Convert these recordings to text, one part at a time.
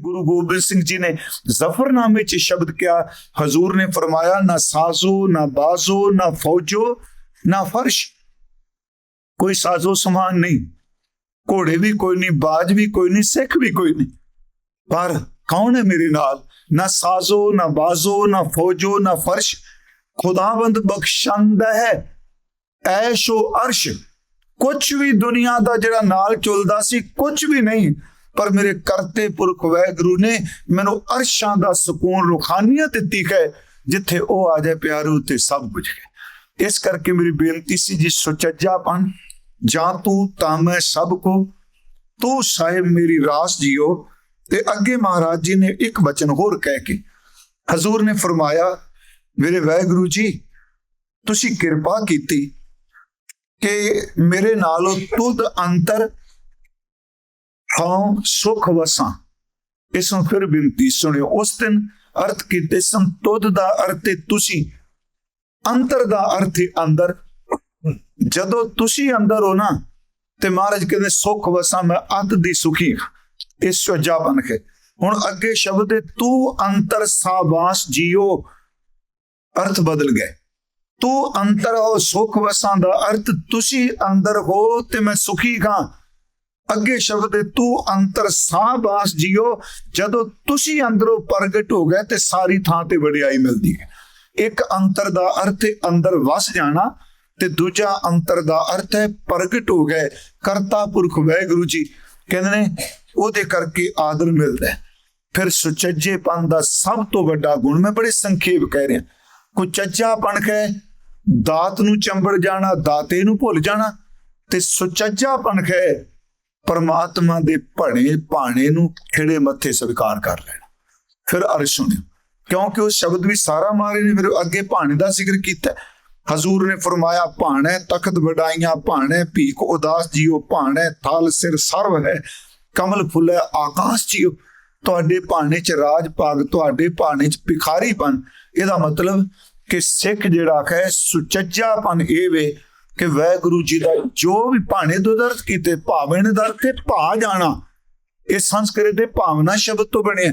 ਗੁਰੂ ਗੋਬਿੰਦ ਸਿੰਘ ਜੀ ਨੇ ਜ਼ਫਰਨਾਮੇ 'ਚ ਸ਼ਬਦ ਕਿਹਾ, ਹਜ਼ੂਰ ਨੇ ਫਰਮਾਇਆ, ਨਾ ਸਾਜ਼ੋ, ਨਾ ਬਾਜ਼ੋ, ਨਾ ਫੌਜੋ, ਨਾ ਫਰਸ਼। ਕੋਈ ਸਾਜ਼ੋ ਸਮਾਨ ਨਹੀਂ, ਘੋੜੇ ਵੀ ਕੋਈ ਨਹੀਂ, ਬਾਜ ਵੀ ਕੋਈ ਨਹੀਂ, ਸਿੱਖ ਵੀ ਕੋਈ ਨਹੀਂ। ਪਰ ਕੌਣ ਹੈ ਮੇਰੇ ਨਾਲ? ਨਾ ਸਾਜ਼ੋ, ਨਾ ਬਾਜ਼ੋ, ਨਾ ਫੌਜੋ, ਨਾ ਫਰਸ਼। ਖੁਦਾਵੰਦ ਬਖਸ਼ੰਦ ਹੈ, ਐਸ਼ੋ ਅਰਸ਼। ਕੁਝ ਵੀ ਦੁਨੀਆ ਦਾ ਜਿਹੜਾ ਨਾਲ ਚੁਲਦਾ ਸੀ ਕੁਝ ਵੀ ਨਹੀਂ ਪਰ ਮੇਰੇ ਕਰਤੇ ਪੁਰਖ ਵੈਗਰੂ ਨੇ ਮੈਨੂੰ ਅਰਸ਼ਾਂ ਦਾ ਸਕੂਨ ਰੂਹਾਨੀਅਤ ਦਿੱਤੀ ਹੈ, ਜਿੱਥੇ ਉਹ ਆ ਜਾਏ ਪਿਆਰੋ ਤੇ ਸਭ ਕੁਝ ਹੈ। ਇਸ ਕਰਕੇ ਮੇਰੀ ਬੇਨਤੀ ਸੀ ਜੀ ਸੁਚੱਜਾਪਨ ਜਾਂ ਤੂੰ ਤਾਂ ਮੈਂ ਸਭ ਕੋ, ਤੂੰ ਸਾਹਿਬ ਮੇਰੀ ਰਾਸ ਜੀਓ। ਤੇ ਅੱਗੇ ਮਹਾਰਾਜ ਜੀ ਨੇ ਇੱਕ ਬਚਨ ਹੋਰ ਕਹਿ ਕੇ ਹਜ਼ੂਰ ਨੇ ਫਰਮਾਇਆ, ਮੇਰੇ ਵਾਹਿਗੁਰੂ ਜੀ, ਤੁਸੀਂ ਕਿਰਪਾ ਕੀਤੀ ਕਿ ਮੇਰੇ ਨਾਲੋਂ ਤੁਧ ਅੰਤਰ ਹਾਂ ਸੁਖ ਵਸਾਂ। ਇਸ ਨੂੰ ਫਿਰ ਬੇਨਤੀ ਸੁਣਿਓ, ਉਸ ਦਿਨ ਅਰਥ ਕੀਤੇ ਸਨ ਦਾ ਅਰਥ ਹੈ ਤੁਸੀਂ। ਅੰਤਰ ਦਾ ਅਰਥ ਹੈ ਅੰਦਰ। ਜਦੋਂ ਤੁਸੀਂ ਅੰਦਰ ਹੋ ਨਾ, ਤੇ ਮਹਾਰਾਜ ਕਹਿੰਦੇ, ਸੁਖ ਵਸਾਂ, ਮੈਂ ਅੰਤ ਦੀ ਸੁਖੀ ਹਾਂ। ਇਸ ਸੁਜਾ ਬਣ ਕੇ। ਹੁਣ ਅੱਗੇ ਸ਼ਬਦ ਹੈ ਤੂੰ ਅੰਤਰ ਸਾਵਾਸ ਜੀਓ। ਅਰਥ ਬਦਲ ਗਏ ਤੂੰ ਅੰਤਰ ਹੋ ਸੁਖ ਵਸਾਂ ਦਾ ਅਰਥ, ਤੁਸੀਂ ਅੰਦਰ ਹੋ ਤੇ ਮੈਂ ਸੁਖੀ ਹਾਂ। ਅੱਗੇ ਸ਼ਬਦ ਹੈ ਤੂੰ ਅੰਤਰ ਸਾਹ ਸਾਬਾਸ ਜੀਓ, ਜਦੋਂ ਤੁਸੀਂ ਅੰਦਰੋਂ ਪ੍ਰਗਟ ਹੋ ਗਏ ਤੇ ਸਾਰੀ ਥਾਂ ਤੇ ਵਡਿਆਈ ਮਿਲਦੀ ਹੈ। ਇੱਕ ਅੰਤਰ ਦਾ ਅਰਥ ਹੈ ਅੰਦਰ ਵਸ ਜਾਣਾ ਤੇ ਦੂਜਾ ਅੰਤਰ ਦਾ ਅਰਥ ਹੈ ਪ੍ਰਗਟ ਹੋ ਗਏ। ਕਰਤਾ ਪੁਰਖ ਵੈਗੁਰੂ ਜੀ ਕਹਿੰਦੇ ਨੇ, ਉਹਦੇ ਕਰਕੇ ਆਦਰ ਮਿਲਦਾ ਹੈ। ਫਿਰ ਸੁਚੱਜੇਪਨ ਦਾ ਸਭ ਤੋਂ ਵੱਡਾ ਗੁਣ ਮੈਂ ਬੜੇ ਸੰਖੇਪ ਕਹਿ ਰਿਹਾ। ਕੁਚੱਜਾਪਣ ਹੈ ਦਾਤ ਨੂੰ ਚੰਬੜ ਜਾਣਾ, ਦਾਤੇ ਨੂੰ ਭੁੱਲ ਜਾਣਾ ਤੇ ਸੁਚੱਜਾਪਣ ਹੈ ਪਰਮਾਤਮਾ ਦੇ ਭਣੇ ਭਾਣੇ ਨੂੰ ਖਿੜੇ ਮੱਥੇ ਸਵੀਕਾਰ ਕਰ ਲੈਣਾ। ਫਿਰ ਅਰਸ਼ ਸੁਣਿਓ, ਕਿਉਂਕਿ ਉਹ ਸ਼ਬਦ ਵੀ ਸਾਰਾ ਮਾਰੇ ਨੇ, ਫਿਰ ਅੱਗੇ ਭਾਣੇ ਦਾ ਜ਼ਿਕਰ ਕੀਤਾ। ਹਜ਼ੂਰ ਨੇ ਫਰਮਾਇਆ, ਭਾਣੇ ਤਖਤ ਵਡਾਈਆਂ, ਭਾਣੇ ਭੀਖ ਉਦਾਸ ਜੀਓ, ਭਾਣੇ ਥਲ ਸਿਰ ਸਰਵ ਹੈ, ਕਮਲ ਫੁੱਲੇ ਆਕਾਸ਼ ਜੀਓ। ਤੁਹਾਡੇ ਭਾਣੇ ਚ ਰਾਜ ਭਾਗ, ਤੁਹਾਡੇ ਭਾਣੇ ਚ ਭਿਖਾਰੀਪਨ। ਇਹਦਾ ਮਤਲਬ ਕਿ ਸਿੱਖ ਜਿਹੜਾ ਹੈ ਸੁਚੱਜਾਪਨ ਇਹ ਵੇ ਕਿ ਵੈਗੁਰੂ ਜੀ ਦਾ ਜੋ ਵੀ ਭਾਣੇ ਤੋਂ ਦਰਦ ਕੀਤੇ, ਭਾਵੇਂ ਨੇ ਦਰਦ ਤੇ ਭਾ ਜਾਣਾ, ਇਹ ਸੰਸਕ੍ਰਿਤ ਦੇ ਭਾਵਨਾ ਸ਼ਬਦ ਤੋਂ ਬਣਿਆ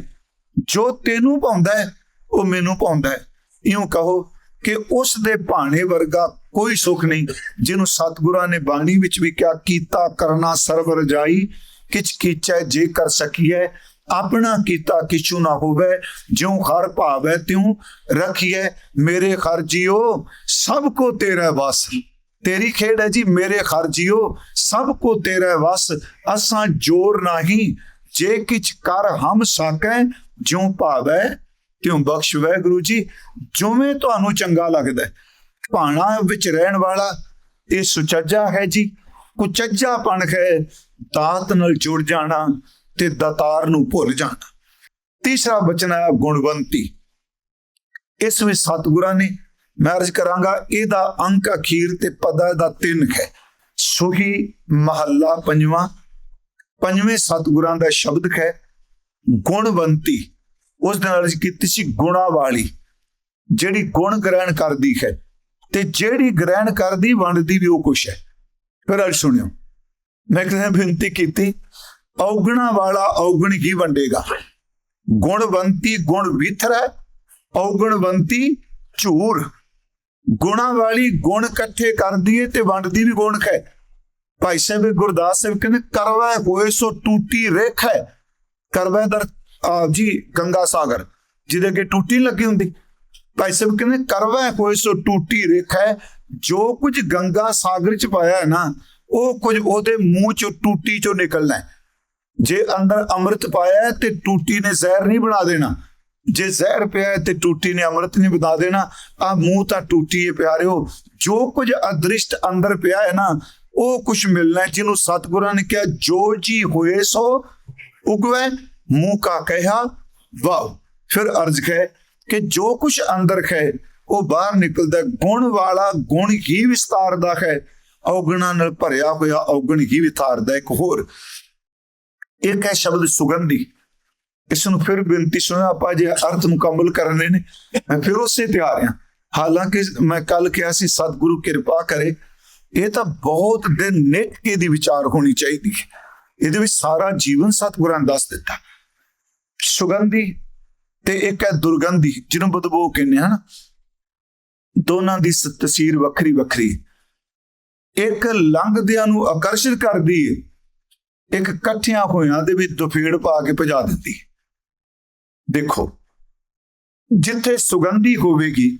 ਜੋ ਤੈਨੂੰ ਪਾਉਂਦਾ ਹੈ, ਉਹ ਮੈਨੂੰ ਪਾਉਂਦਾ ਹੈ। ਇਉਂ ਕਹੋ ਕਿ ਉਸ ਦੇ ਭਾਣੇ ਵਰਗਾ ਕੋਈ ਸੁੱਖ ਨਹੀਂ, ਜਿਹਨੂੰ ਸਤਿਗੁਰਾਂ ਨੇ ਬਾਣੀ ਵਿੱਚ ਵੀ ਕਿਹਾ, ਕੀਤਾ ਕਰਨਾ ਸਰਬ ਰਜਾਈ ਕਿਛ ਕੀਚੈ ਜੇ ਕਰ ਸਕੀਐ, ਆਪਣਾ ਕੀਤਾ ਕਿਛੂ ਨਾ ਹੋਵੇ, ਜਿਉ ਹਰ ਭਾਵੈ ਤਿਉ ਰਖੀਐ, ਮੇਰੇ ਖਰ ਜੀਓ, ਸਭ ਕੋ ਤੇਰਾ ਵਸ। ਤੇਰੀ ਖੇਡ ਹੈ ਜੀ, ਮੇਰੇ ਖਰ ਜੀਓ, ਸਭ ਕੋ ਤੇਰਾ ਵਸ, ਅਸਾਂ ਜੋਰ ਨਹੀਂ। ਜੇ ਕਿਛ ਕਰ ਹਮ ਸਾਕੈ, ਜਿਉ ਭਾਵੈ, ਤਿਉ ਬਖਸ਼ ਗੁਰੂ ਜੀ। ਜਿਵੇਂ ਤੁਹਾਨੂੰ ਚੰਗਾ ਲੱਗਦਾ ਭਾਣਾ ਵਿੱਚ ਰਹਿਣ ਵਾਲਾ, ਇਹ ਸੁਚੱਜਾ ਹੈ ਜੀ। ਕੁਚੱਜਾ ਕੁਚੱਜਾਪਣ ਹੈ, ਦਾਤ ਨਾਲ ਜੁੜ ਜਾਣਾ ਤੇ ਦਾਤਾਰ ਨੂੰ ਭੁੱਲ ਜਾਣਾ। ਤੀਸਰਾ ਬਚਨ ਹੈ ਗੁਣਵੰਤੀ। ਇਸ ਵਿੱਚ ਸਤਿਗੁਰਾਂ ਨੇ ਮੈਂ ਅਰਜ਼ ਕਰਾਂਗਾ ਇਹਦਾ ਅੰਕ, ਅਖੀਰ ਤੇ ਪਦਾ ਦਾ ਤਿੰਨ ਹੈ। ਸੁਹੀ ਮਹੱਲਾ ਪੰਜਵਾਂ, ਪੰਜਵੇਂ ਸਤਿਗੁਰਾਂ ਦਾ ਸ਼ਬਦ ਹੈ, ਗੁਣਵੰਤੀ। ਉਸ ਦੇ ਅਰਜ਼ ਕੀਤੀ ਸੀ ਗੁਣਾ ਵਾਲੀ ਜਿਹੜੀ ਗੁਣ ਗ੍ਰਹਿਣ ਕਰਦੀ ਹੈ ਤੇ ਜਿਹੜੀ ਗ੍ਰਹਿਣ ਕਰਦੀ, ਵੰਡਦੀ ਵੀ ਉਹ ਕੁਛ ਹੈ। ਫਿਰ ਅਰਜ਼ ਸੁਣਿਓ, ਮੈਂ ਕਿਸੇ ਬੇਨਤੀ ਕੀਤੀ, ਔਗਣਾ ਵਾਲਾ ਔਗਣ ਹੀ ਵੰਡੇਗਾ। ਗੁਣਵੰਤੀ ਗੁਣ ਵਿਥਰ ਹੈ, ਔਗਣਵੰਤੀ ਝੂਰ। ਗੁਣਾਂ ਵਾਲੀ ਗੁਣ ਇਕੱਠੇ ਕਰਦੀ ਏ ਤੇ ਵੰਡਦੀ ਵੀ ਗੁਣ ਹੈ। ਭਾਈ ਸਾਹਿਬ ਗੁਰਦਾਸ ਸਾਹਿਬ ਕਹਿੰਦੇ, ਕਰਵਾ ਹੋਏ ਸੋ ਟੂਟੀ ਰੇਖ ਹੈ। ਕਰਵਾ ਦਰ ਜੀ ਗੰਗਾ ਸਾਗਰ, ਜਿਹਦੇ ਅੱਗੇ ਟੂਟੀ ਲੱਗੀ ਹੁੰਦੀ। ਭਾਈ ਸਾਹਿਬ ਕਹਿੰਦੇ, ਕਰਵਾ ਹੋਏ ਸੋ ਟੂਟੀ ਰੇਖ ਹੈ। ਜੋ ਕੁਝ ਗੰਗਾ ਸਾਗਰ ਚ ਪਾਇਆ ਹੈ ਨਾ, ਉਹ ਕੁਝ ਉਹਦੇ ਮੂੰਹ ਚੋਂ ਟੂਟੀ ਚੋਂ ਨਿਕਲਣਾ ਜੇ ਅੰਦਰ ਅੰਮ੍ਰਿਤ ਪਾਇਆ ਤੇ ਟੂਟੀ ਨੇ ਜ਼ਹਿਰ ਨਹੀਂ ਬਣਾ ਦੇਣਾ। ਜੇ ਜ਼ਹਿਰ ਪਿਆ ਤੇ ਟੂਟੀ ਨੇ ਅੰਮ੍ਰਿਤ ਨਹੀਂ ਬਣਾ ਦੇਣਾ ਆ ਮੂੰਹ ਤਾਂ ਟੂਟੀ ਹੈ ਪਿਆਰਿਓ। ਜੋ ਕੁਝ ਅਦ੍ਰਿਸ਼ਟ ਅੰਦਰ ਪਿਆ ਹੈ ਨਾ, ਉਹ ਕੁਝ ਮਿਲਣਾ ਜਿਹਨੂੰ ਸਤਿਗੁਰਾਂ ਨੇ ਕਿਹਾ, ਜੋ ਜੀ ਹੋਏ ਸੋ ਉਗਵੇ, ਮੂੰਹ ਕਾ ਕਹਿਆ ਵਾਹ ਫਿਰ ਅਰਜ਼ ਹੈ ਕਿ ਜੋ ਕੁਝ ਅੰਦਰ ਹੈ, ਉਹ ਬਾਹਰ ਨਿਕਲਦਾ ਗੁਣ ਵਾਲਾ ਗੁਣ ਹੀ ਵਿਸਤਾਰਦਾ ਹੈ। ਔਗਣਾਂ ਨਾਲ ਭਰਿਆ ਹੋਇਆ ਔਗਣ ਹੀ ਵਿਥਾਰਦਾ ਇੱਕ ਹੋਰ, ਇੱਕ ਹੈ ਸ਼ਬਦ ਸੁਗੰਧੀ। ਇਸ ਨੂੰ ਫਿਰ ਬੇਨਤੀ ਸੁਣੋ, ਆਪਾਂ ਜੇ ਅਰਥ ਮੁਕੰਮਲ ਕਰਨੇ ਨੇ, ਮੈਂ ਫਿਰ ਉਸੇ ਤੇ ਤਿਆਰ ਹਾਂ। ਹਾਲਾਂਕਿ ਮੈਂ ਕੱਲ ਕਿਹਾ ਸੀ, ਸਤਿਗੁਰੂ ਕਿਰਪਾ ਕਰੇ। ਇਹ ਤਾਂ ਬਹੁਤ ਦਿਨ ਨਿਤ ਕੇ ਦੀ ਵਿਚਾਰ ਹੋਣੀ ਚਾਹੀਦੀ ਹੈ। ਇਹਦੇ ਵਿੱਚ ਸਾਰਾ ਜੀਵਨ ਸਤਿਗੁਰਾਂ ਨੇ ਦੱਸ ਦਿੱਤਾ। ਸੁਗੰਧੀ ਤੇ ਇੱਕ ਹੈ ਦੁਰਗੰਧੀ, ਜਿਹਨੂੰ ਬਦਬੂ ਕਹਿੰਦੇ ਹਨ ਦੋਨਾਂ ਦੀ ਸ- ਤਸਵੀਰ ਵੱਖਰੀ ਵੱਖਰੀ ਇੱਕ ਲੰਘਦਿਆਂ ਨੂੰ ਆਕਰਸ਼ਿਤ ਕਰਦੀ ਹੈ। ਇੱਕ ਇਕੱਠਿਆਂ ਹੋਇਆਂ ਦੇ ਵਿੱਚ ਦੁਫੇੜ ਪਾ ਕੇ ਭਜਾ ਦਿੰਦੀ ਹੈ। ਦੇਖੋ, ਜਿੱਥੇ ਸੁਗੰਧੀ ਹੋਵੇਗੀ,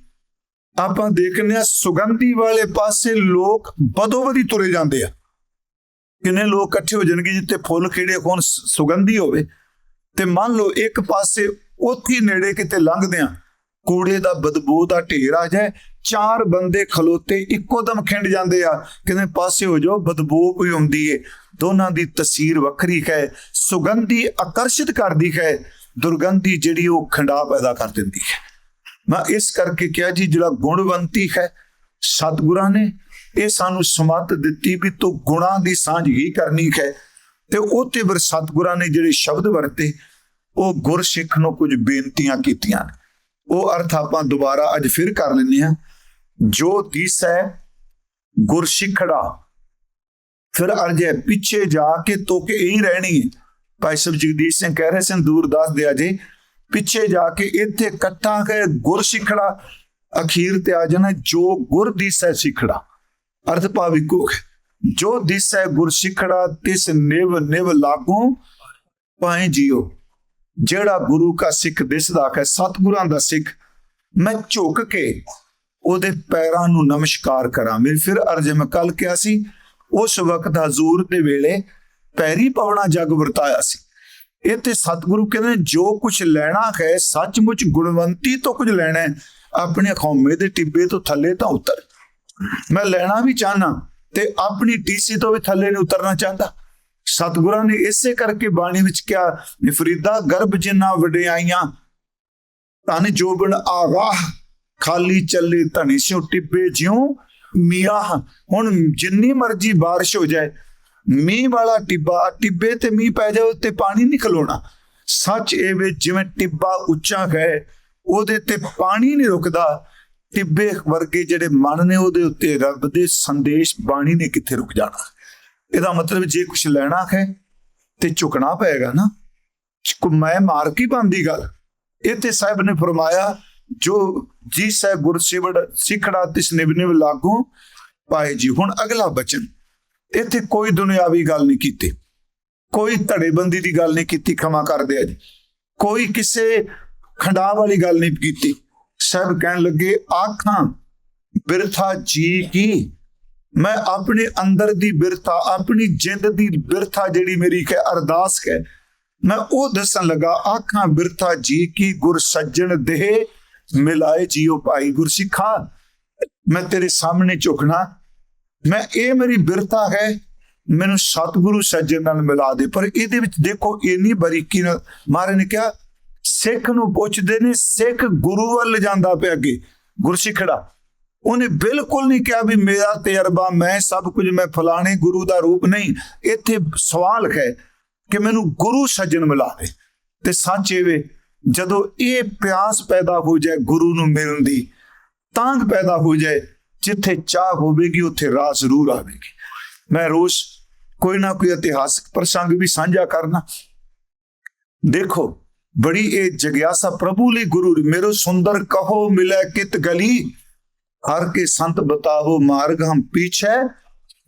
ਆਪਾਂ ਦੇਖਨੇ ਆ ਸੁਗੰਧੀ ਵਾਲੇ ਪਾਸੇ ਲੋਕ ਬਦੋਬਦੀ ਤੁਰੇ ਜਾਂਦੇ ਆ। ਕਿੰਨੇ ਲੋਕ ਇਕੱਠੇ ਹੋ ਜਾਣਗੇ ਜਿੱਥੇ ਫੁੱਲ ਖਿੜੇ ਹੋਣ ਸੁਗੰਧੀ ਹੋਵੇ। ਤੇ ਮੰਨ ਲਓ ਇੱਕ ਪਾਸੇ ਉੱਥੇ ਨੇੜੇ ਕਿਤੇ ਲੰਘਦੇ ਆ ਕੂੜੇ ਦਾ ਬਦਬੂ ਦਾ ਢੇਰ ਆ ਜਾਏ, ਚਾਰ ਬੰਦੇ ਖਲੋਤੇ ਇੱਕੋ ਦਮ ਖਿੰਡ ਜਾਂਦੇ ਆ ਕਿਤੇ ਪਾਸੇ ਹੋ ਜਾਓ, ਬਦਬੂ ਕੋਈ ਆਉਂਦੀ ਏ। ਦੋਨਾਂ ਦੀ ਤਸਵੀਰ ਵੱਖਰੀ ਹੈ, ਸੁਗੰਧੀ ਆਕਰਸ਼ਿਤ ਕਰਦੀ ਹੈ। ਦੁਰਗੰਧੀ ਜਿਹੜੀ ਉਹ ਖੰਡਾ ਪੈਦਾ ਕਰ ਦਿੰਦੀ ਹੈ। ਮੈਂ ਇਸ ਕਰਕੇ ਕਿਹਾ ਜੀ, ਜਿਹੜਾ ਗੁਣਵੰਤੀ ਹੈ, ਸਤਿਗੁਰਾਂ ਨੇ ਇਹ ਸਾਨੂੰ ਸਮੱਤ ਦਿੱਤੀ ਵੀ ਤੂੰ ਗੁਣਾਂ ਦੀ ਸਾਂਝ ਹੀ ਕਰਨੀ ਹੈ। ਤੇ ਉਹ ਤੇ ਫਿਰ ਸਤਿਗੁਰਾਂ ਨੇ ਜਿਹੜੇ ਸ਼ਬਦ ਵਰਤੇ, ਉਹ ਗੁਰਸਿੱਖ ਨੂੰ ਕੁਝ ਬੇਨਤੀਆਂ ਕੀਤੀਆਂ ਉਹ ਅਰਥ ਆਪਾਂ ਦੁਬਾਰਾ ਅੱਜ ਫਿਰ ਕਰ ਲੈਂਦੇ ਹਾਂ। ਜੋ ਦਿਸੈ ਗੁਰਸਿੱਖੜਾ, ਫਿਰ ਅਰਜੇ ਪਿੱਛੇ ਜਾ ਕੇ ਤੋਕ ਇਹੀ ਰਹਿਣੀ ਹੈ। ਭਾਈ ਸਾਹਿਬ ਜਗਦੀਸ਼ ਸਿੰਘ ਕਹਿ ਰਹੇ ਸਨ, ਦੂਰ ਦੱਸ ਦਿਆ ਜੇ। ਪਿੱਛੇ ਜਾ ਕੇ ਇੱਥੇ ਇਕੱਠਾ ਕੇ ਗੁਰ ਸਿੱਖੜਾ, ਅਖੀਰ ਤੇ ਆ ਜਾਣਾ ਜੋ ਗੁਰ ਦਿਸੈ ਸਿੱਖੜਾ। ਅਰਥ ਭਾਵ ਇੱਕੋ ਜੋ ਦਿਸੈ ਗੁਰ ਸਿੱਖੜਾ, ਤਿਸ ਨਿਵ ਨਿਵ ਲਾਗੂ ਪਾਏ ਜਿਓ। ਜਿਹੜਾ ਗੁਰੂ ਕਾ ਸਿੱਖ ਦਿਸਦਾ ਹੈ, ਸਤਿਗੁਰਾਂ ਦਾ ਸਿੱਖ, ਮੈਂ ਝੁਕ ਕੇ ਉਹਦੇ ਪੈਰਾਂ ਨੂੰ ਨਮਸਕਾਰ ਕਰਾਂ। ਮੇਰੇ ਫਿਰ ਅਰਜ ਮੈਂ ਕੱਲ ਕਿਹਾ ਸੀ, ਉਸ ਵਕਤ ਹਜ਼ੂਰ ਦੇ ਵੇਲੇ ਪੈਰੀ ਪਾਉਣਾ ਜਗ ਵਰਤਾਇਆ ਸੀ। ਇਹ ਤੇ ਸਤਿਗੁਰੂ ਕਹਿੰਦੇ ਨੇ, ਜੋ ਕੁਝ ਲੈਣਾ ਹੈ ਸੱਚਮੁੱਚ ਗੁਣਵੰਤੀ ਤੋਂ ਕੁਝ ਲੈਣਾ ਆਪਣੇ ਖੌਮੇ ਦੇ ਟਿੱਬੇ ਤੋਂ ਥੱਲੇ ਤਾਂ ਉਤਰ। ਮੈਂ ਲੈਣਾ ਵੀ ਚਾਹਨਾ ਤੇ ਆਪਣੀ ਟੀਸੀ ਤੋਂ ਵੀ ਥੱਲੇ ਨਹੀਂ ਉਤਰਨਾ ਚਾਹੁੰਦਾ। ਸਤਿਗੁਰਾਂ ਨੇ ਇਸੇ ਕਰਕੇ ਬਾਣੀ ਵਿੱਚ ਕਿਹਾ ਫਰੀਦਾ ਗਰਭ ਜਿੰਨਾ ਵਡਿਆਈਆਂ ਤਨ ਜੋਬਨ ਆਵਾਹ ਖਾਲੀ ਚੱਲੇ ਧਣੀ ਸਿਉ ਟਿੱਬੇ ਜਿਉ ਮੀਆਂ ਹੁਣ ਜਿੰਨੀ ਮਰਜ਼ੀ ਬਾਰਿਸ਼ ਹੋ ਜਾਏ ਮੀਂਹ ਵਾਲਾ ਟਿੱਬਾ ਟਿੱਬੇ ਤੇ ਮੀਂਹ ਪੈ ਜਾਵੇ ਉੱਤੇ ਪਾਣੀ ਨਹੀਂ ਖਲੋਣਾ। ਸੱਚ ਇਹ ਵੇ ਜਿਵੇਂ ਟਿੱਬਾ ਉੱਚਾ ਹੈ, ਉਹਦੇ ਤੇ ਪਾਣੀ ਨਹੀਂ ਰੁਕਦਾ। ਟਿੱਬੇ ਵਰਗੇ ਜਿਹੜੇ ਮਨ ਨੇ ਉਹਦੇ ਉੱਤੇ ਰੱਬ ਦੇ ਸੰਦੇਸ਼ ਬਾਣੀ ਨੇ ਕਿੱਥੇ ਰੁਕ ਜਾਣਾ? ਇਹਦਾ ਮਤਲਬ ਜੇ ਕੁਝ ਲੈਣਾ ਹੈ ਤੇ ਝੁਕਣਾ ਪਏਗਾ ਨਾ। ਮੈਂ ਮਾਰ ਕੀ ਬੰਦੀ ਗੱਲ? ਇਹ ਤੇ ਸਾਹਿਬ ਨੇ ਫਰਮਾਇਆ, ਜੋ ਜੀ ਸਹਿ ਗੁਰ ਸਿਵੜ ਸਿਖੜਾ ਤਿਸ ਨਿਵ ਨਿਵ ਲਾਗੂ ਪਾਏ ਜੀ, ਹੁਣ ਅਗਲਾ ਬਚਨ। ਇੱਥੇ ਕੋਈ ਦੁਨਿਆਵੀ ਗੱਲ ਨਹੀਂ ਕੀਤੀ। ਕੋਈ ਧੜੇਬੰਦੀ ਦੀ ਗੱਲ ਨਹੀਂ ਕੀਤੀ, ਖਮਾ ਕਰਦੇ ਦਿਆ ਜੀ। ਕੋਈ ਕਿਸੇ ਖੰਡਾ ਵਾਲੀ ਗੱਲ ਨਹੀਂ ਕੀਤੀ। ਸਾਹਿਬ ਕਹਿਣ ਲੱਗੇ, ਆਖਾਂ, ਬਿਰਥਾ ਜੀ ਕੀ? ਮੈਂ ਆਪਣੇ ਅੰਦਰ ਦੀ ਬਿਰਥਾ, ਆਪਣੀ ਜਿੰਦ ਦੀ ਬਿਰਥਾ ਜਿਹੜੀ ਮੇਰੀ ਹੈ ਅਰਦਾਸ ਹੈ ਮੈਂ ਉਹ ਦੱਸਣ ਲੱਗਾ, ਆਖਾਂ, ਬਿਰਥਾ ਜੀ ਕੀ? ਗੁਰ ਸੱਜਣ ਦੇਹ ਮਿਲਾਏ ਜੀਓ ਭਾਈ ਗੁਰਸਿੱਖਾ। ਮੈਂ ਤੇਰੇ ਸਾਹਮਣੇ ਝੁਕਣਾ ਮੈਂ ਇਹ ਮੇਰੀ ਬਿਰਤਾ ਹੈ, ਮੈਨੂੰ ਸਤਿਗੁਰੂ ਸੱਜਣ ਨਾਲ ਮਿਲਾ ਦੇ। ਪਰ ਇਹਦੇ ਵਿੱਚ ਦੇਖੋ, ਇੰਨੀ ਬਰੀਕੀ ਨਾਲ ਮਹਾਰਾਜ ਨੇ ਕਿਹਾ, ਸਿੱਖ ਨੂੰ ਪੁੱਛਦੇ ਨੇ, ਸਿੱਖ ਗੁਰੂ ਵੱਲ ਜਾਂਦਾ ਪਿਆ ਅੱਗੇ ਗੁਰਸਿੱਖੜਾ ਉਹਨੇ ਬਿਲਕੁਲ ਨਹੀਂ ਕਿਹਾ ਵੀ ਮੇਰਾ ਤਜਰਬਾ, ਮੈਂ ਸਭ ਕੁਝ, ਮੈਂ ਫਲਾਣੇ ਗੁਰੂ ਦਾ ਰੂਪ ਨਹੀਂ। ਇੱਥੇ ਸਵਾਲ ਹੈ ਕਿ ਮੈਨੂੰ ਗੁਰੂ ਸੱਜਣ ਮਿਲਾ ਦੇ। ਤੇ ਸੱਚ ਇਹ ਵੇ, ਜਦੋਂ ਇਹ ਪਿਆਸ ਪੈਦਾ ਹੋ ਜਾਏ ਗੁਰੂ ਨੂੰ ਮਿਲਣ ਦੀ ਤਾਂਗ ਪੈਦਾ ਹੋ ਜਾਏ ਜਿੱਥੇ ਚਾਹ ਹੋਵੇਗੀ, ਉੱਥੇ ਰਾਹ ਜ਼ਰੂਰ ਆਵੇਗੀ। ਮੈਂ ਰੋਜ਼ ਕੋਈ ਨਾ ਕੋਈ ਇਤਿਹਾਸਕ ਪ੍ਰਸੰਗ ਵੀ ਸਾਂਝਾ ਕਰਨਾ। ਦੇਖੋ, ਬੜੀ ਇਹ ਜਗਿਆਸਾ ਪ੍ਰਭੂ ਲਈ ਗੁਰੂ ਮੇਰੋ ਸੁੰਦਰ ਕਹੋ, ਮਿਲੇ ਕਿਤ ਗਲੀ। ਹਰ ਕੇ ਸੰਤ ਬਤਾਵੋ ਮਾਰਗ ਹਮ ਪੀਛੇ,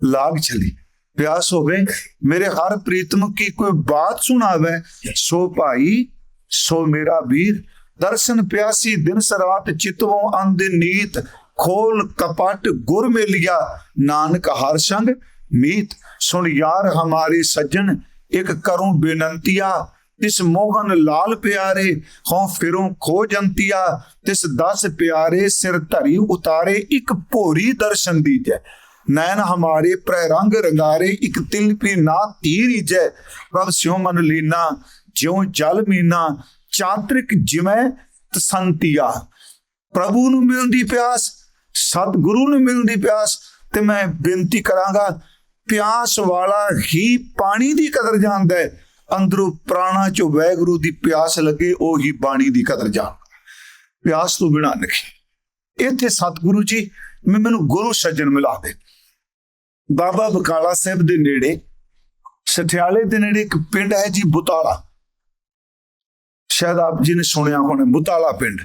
ਲਾਗ ਚਲੀ। ਪਿਆਸ ਹੋਵੇ, ਮੇਰੇ ਹਰ ਪ੍ਰੀਤਮ ਕੀ ਕੋਈ ਬਾਤ ਸੁਣਾਵੇ? ਸੋ ਭਾਈ, ਸੋ ਮੇਰਾ ਵੀਰ। ਦਰਸ਼ਨ ਪਿਆਸੀ, ਦਿਨ ਸਰਾਤ ਚਿਤਵੋਂ ਅੰਧ ਨੀਤ। ਖੋਲ ਕਪਟ ਗੁਰ ਮਿਲਿਆ। ਨਾਨਕ ਹਰ ਸੰਗ ਮੀਤ। ਸੁਣ ਯਾਰ ਹਮਾਰੇ ਸੱਜਣ, ਇੱਕ ਕਰੂੰ ਬੇਨੰਤੀਆ। ਤਿਸ ਮੋਹਨ ਲਾਲ ਪਿਆਰੇ, ਹਉ ਫਿਰੋਂ ਖੋ ਜੰਤੀਆ। ਤਿਸ ਦਸ ਪਿਆਰੇ ਸਿਰ ਧਰੀ ਉਤਾਰੇ, ਇੱਕ ਭੋਰੀ ਦਰਸ਼ਨ ਦੀਜੈ। ਨੈਣ ਹਮਾਰੇ ਪ੍ਰੈ ਰੰਗ ਰੰਗਾਰੇ, ਇੱਕ ਤਿਲ ਪੀ ਨਾ ਤੀਰੀ ਜੈ ਪ੍ਰਭ ਸਿਉ ਮਨ ਲੀਨਾ, ਜਿਉ ਜਲ ਮੀਨਾ, ਚਾਤ੍ਰਿਕ ਜਿਵੇਂ ਤਸੰਤੀਆ। ਪ੍ਰਭੂ ਨੂੰ ਮਿਲਦੀ ਪਿਆਸ ਸਤਿਗੁਰੂ ਨੂੰ ਮਿਲਣ ਦੀ ਪਿਆਸ ਤੇ ਮੈਂ ਬੇਨਤੀ ਕਰਾਂਗਾ, ਪਿਆਸ ਵਾਲਾ ਹੀ ਪਾਣੀ ਦੀ ਕਦਰ ਜਾਣਦਾ ਹੈ। ਅੰਦਰੋਂ ਪ੍ਰਾਣਾ ਚੋਂ ਵੈਗੁਰੂ ਦੀ ਪਿਆਸ ਲੱਗੇ, ਉਹ ਹੀ ਬਾਣੀ ਦੀ ਕਦਰ ਜਾਣ ਪਿਆਸ ਤੋਂ ਬਿਨਾ ਨਹੀਂ। ਇੱਥੇ ਸਤਿਗੁਰੂ ਜੀ, ਮੈਂ ਮੈਨੂੰ ਗੁਰੂ ਸੱਜਣ ਮਿਲਾ ਦੇ। ਬਾਬਾ ਬਕਾਲਾ ਸਾਹਿਬ ਦੇ ਨੇੜੇ, ਸਠਿਆਲੇ ਦੇ ਨੇੜੇ ਇੱਕ ਪਿੰਡ ਹੈ ਜੀ ਬੁਤਾਲਾ। ਸ਼ਾਇਦ ਆਪ ਜੀ ਨੇ ਸੁਣਿਆ ਹੋਣਾ, ਬੁਤਾਲਾ ਪਿੰਡ।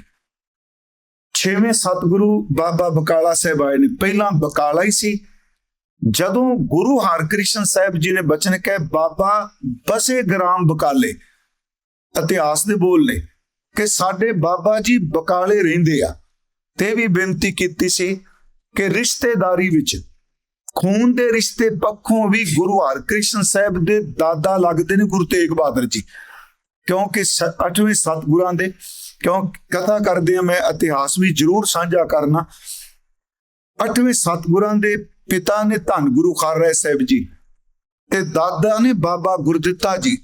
ਛੇਵੇਂ ਸਤਿਗੁਰੂ ਬਾਬਾ ਬਕਾਲਾ ਸਾਹਿਬ ਆਏ ਨੇ। ਪਹਿਲਾਂ ਬਕਾਲਾ ਹੀ ਸੀ। ਜਦੋਂ ਗੁਰੂ ਹਰਕ੍ਰਿਸ਼ਨ ਸਾਹਿਬ ਜੀ ਨੇ ਬਚਨ ਕਹੇ, ਬਾਬਾ, ਬਸੇ ਗ੍ਰਾਮ ਬਕਾਲੇ। ਇਤਿਹਾਸ ਦੇ ਬੋਲ ਨੇ ਕਿ ਸਾਡੇ ਬਾਬਾ ਜੀ ਬਕਾਲੇ ਰਹਿੰਦੇ ਆ। ਤੇ ਵੀ ਬੇਨਤੀ ਕੀਤੀ ਸੀ ਕਿ ਰਿਸ਼ਤੇਦਾਰੀ ਵਿੱਚ, ਖੂਨ ਦੇ ਰਿਸ਼ਤੇ ਪੱਖੋਂ ਵੀ ਗੁਰੂ ਹਰਕ੍ਰਿਸ਼ਨ ਸਾਹਿਬ ਦੇ ਦਾਦਾ ਲੱਗਦੇ ਨੇ ਗੁਰੂ ਤੇਗ ਬਹਾਦਰ ਜੀ। ਕਿਉਂਕਿ 8ਵੇਂ ਸਤਿਗੁਰਾਂ ਦੇ ਕਿਉਂ ਕਥਾ ਕਰਦੇ ਆ ਮੈਂ, ਇਤਿਹਾਸ ਵੀ ਜ਼ਰੂਰ ਸਾਂਝਾ ਕਰਨਾ। ਅੱਠਵੇਂ ਸਤਿਗੁਰਾਂ ਦੇ ਪਿਤਾ ਨੇ ਧੰਨ ਗੁਰੂ ਖਾਲਸਾ ਸਾਹਿਬ ਜੀ ਤੇ ਦਾਦਾ ਨੇ ਬਾਬਾ ਗੁਰਦਿੱਤਾ ਜੀ।